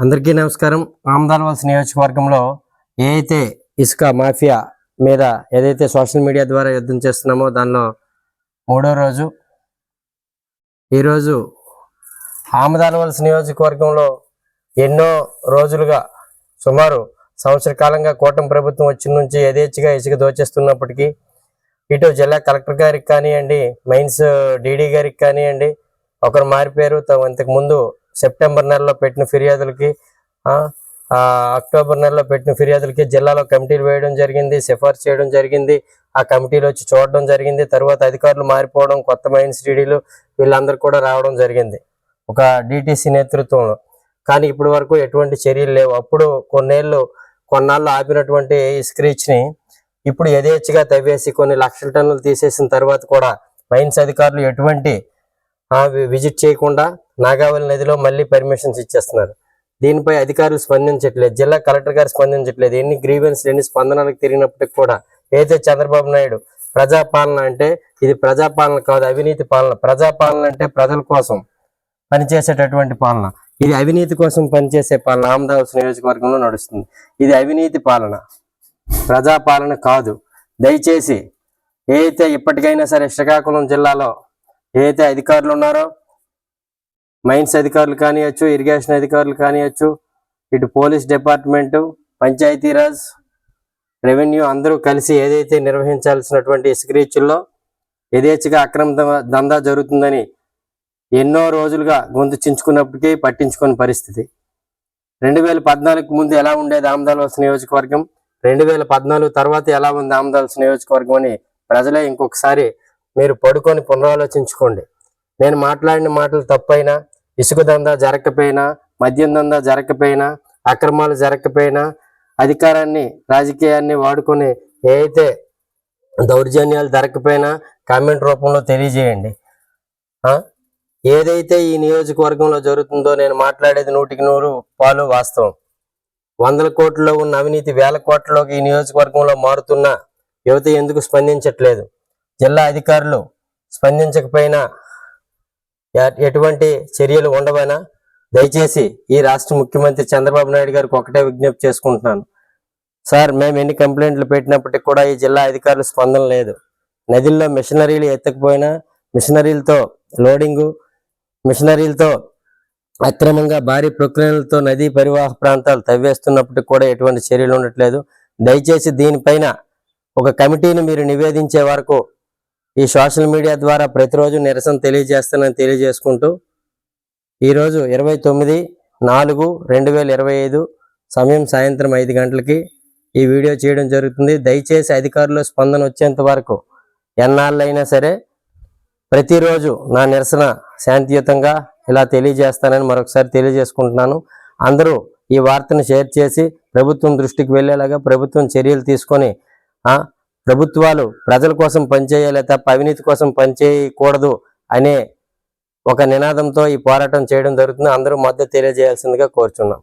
అందరికీ నమస్కారం. ఆమదాలవలస నియోజకవర్గంలో ఏ అయితే ఇసుక మాఫియా మీద ఏదైతే సోషల్ మీడియా ద్వారా యుద్ధం చేస్తున్నామో దానిలో మూడో రోజు. ఈరోజు ఆమదాల్వాల్స్ నియోజకవర్గంలో ఎన్నో రోజులుగా సుమారు సంవత్సర కాలంగా కూటమి ప్రభుత్వం వచ్చిన నుంచి యథేచ్ఛగా ఇసుక దోచేస్తున్నప్పటికీ ఇటు జిల్లా కలెక్టర్ గారికి కానివ్వండి మైన్స్ డీడీ గారికి కానివ్వండి ఒకరు మారిపోయారు. త- ఇంతకు ముందు సెప్టెంబర్ నెలలో పెట్టిన ఫిర్యాదులకి అక్టోబర్ నెలలో పెట్టిన ఫిర్యాదులకి జిల్లాలో కమిటీలు వేయడం జరిగింది సిఫార్సు చేయడం జరిగింది. ఆ కమిటీలు వచ్చి చూడడం జరిగింది. తర్వాత అధికారులు మారిపోవడం కొత్త మైన్స్ డీడీలు వీళ్ళందరూ కూడా రావడం జరిగింది. ఒక డిటిసి నేతృత్వంలో. కానీ ఇప్పటి వరకు ఎటువంటి చర్యలు లేవు. అప్పుడు కొన్నేళ్ళు కొన్నాళ్ళు ఆపినటువంటి స్క్రీచ్ని ఇప్పుడు యథేచ్ఛగా తవ్వేసి కొన్ని లక్షల టన్నులు తీసేసిన తర్వాత కూడా మైన్స్ అధికారులు ఎటువంటి విజిట్ చేయకుండా నాగావళి నదిలో మళ్ళీ పర్మిషన్స్ ఇచ్చేస్తున్నారు. దీనిపై అధికారులు స్పందించట్లేదు. జిల్లా కలెక్టర్ గారు స్పందించట్లేదు. ఎన్ని గ్రీవెన్స్ ఎన్ని స్పందనలకు తిరిగినప్పటికీ కూడా ఏదైతే చంద్రబాబు నాయుడు ప్రజాపాలన అంటే ఇది ప్రజాపాలన కాదు అవినీతి పాలన. ప్రజాపాలన అంటే ప్రజల కోసం పనిచేసేటటువంటి పాలన. ఇది అవినీతి కోసం పనిచేసే పాలన ఆమదావస్ నియోజకవర్గంలో నడుస్తుంది. ఇది అవినీతి పాలన. ప్రజాపాలన కాదు. దయచేసి ఏదైతే ఇప్పటికైనా సరే శ్రీకాకుళం జిల్లాలో ఏదైతే అధికారులు ఉన్నారో మైన్స్ అధికారులు కానివచ్చు ఇరిగేషన్ అధికారులు కానివ్వచ్చు ఇటు పోలీస్ డిపార్ట్మెంటు పంచాయతీరాజ్ రెవెన్యూ అందరూ కలిసి ఏదైతే నిర్వహించాల్సినటువంటి ఇసుకరీచుల్లో యథేచ్ఛగా అక్రమ దందా జరుగుతుందని ఎన్నో రోజులుగా గొంతు చించుకున్నప్పటికీ పట్టించుకుని పరిస్థితి. రెండు వేల పద్నాలుగు ముందు ఎలా ఉండేది ఆమదాలవలస నియోజకవర్గం? రెండు వేల పద్నాలుగు తర్వాత ఎలా ఉంది ఆమదాలవలస నియోజకవర్గం అని ప్రజలే ఇంకొకసారి మీరు పడుకొని పునరాలోచించుకోండి. నేను మాట్లాడిన మాటలు తప్పైనా ఇసుక దందా జరగకపోయినా మద్యం దందా జరగకపోయినా అక్రమాలు జరగకపోయినా అధికారాన్ని రాజకీయాన్ని వాడుకొని ఏదైతే దౌర్జన్యాలు జరగకపోయినా కామెంట్ రూపంలో తెలియజేయండి. ఏదైతే ఈ నియోజకవర్గంలో జరుగుతుందో నేను మాట్లాడేది నూటికి నూరు పాలు వాస్తవం. వందల కోట్లలో ఉన్న అవినీతి వేల కోట్లలోకి ఈ నియోజకవర్గంలో మారుతున్న యువత ఎందుకు స్పందించట్లేదు? జిల్లా అధికారులు స్పందించకపోయినా ఎటువంటి చర్యలు ఉండవైనా దయచేసి ఈ రాష్ట్ర ముఖ్యమంత్రి చంద్రబాబు నాయుడు గారికి ఒకటే విజ్ఞప్తి చేసుకుంటున్నాను. సార్ మేము ఎన్ని కంప్లైంట్లు పెట్టినప్పటికీ కూడా ఈ జిల్లా అధికారులు స్పందన లేదు. నదుల్లో మిషనరీలు ఎత్తకపోయినా మిషనరీలతో లోడింగు మిషనరీలతో అక్రమంగా భారీ ప్రక్రియలతో నదీ పరివాహక ప్రాంతాలు తవ్వేస్తున్నప్పటికీ కూడా ఎటువంటి చర్యలు ఉండట్లేదు. దయచేసి దీనిపైన ఒక కమిటీని మీరు నివేదించే వరకు ఈ సోషల్ మీడియా ద్వారా ప్రతిరోజు నిరసన తెలియజేస్తానని తెలియజేసుకుంటూ ఈరోజు ఇరవై తొమ్మిది నాలుగు రెండు వేల ఇరవై ఐదు సమయం సాయంత్రం ఐదు గంటలకి ఈ వీడియో చేయడం జరుగుతుంది. దయచేసి అధికారుల స్పందన వచ్చేంత వరకు ఎన్నాళ్ళైనా సరే ప్రతిరోజు నా నిరసన శాంతియుతంగా ఇలా తెలియజేస్తానని మరొకసారి తెలియజేసుకుంటున్నాను. అందరూ ఈ వార్తను షేర్ చేసి ప్రభుత్వం దృష్టికి వెళ్ళేలాగా ప్రభుత్వం చర్యలు తీసుకొని ప్రభుత్వాలు ప్రజల కోసం పనిచేయాలి తప్ప అవినీతి కోసం పనిచేయకూడదు అనే ఒక నినాదంతో ఈ పోరాటం చేయడం జరుగుతుంది అందరూ మద్దతు తెలియజేయాల్సిందిగా కోరుచున్నాం.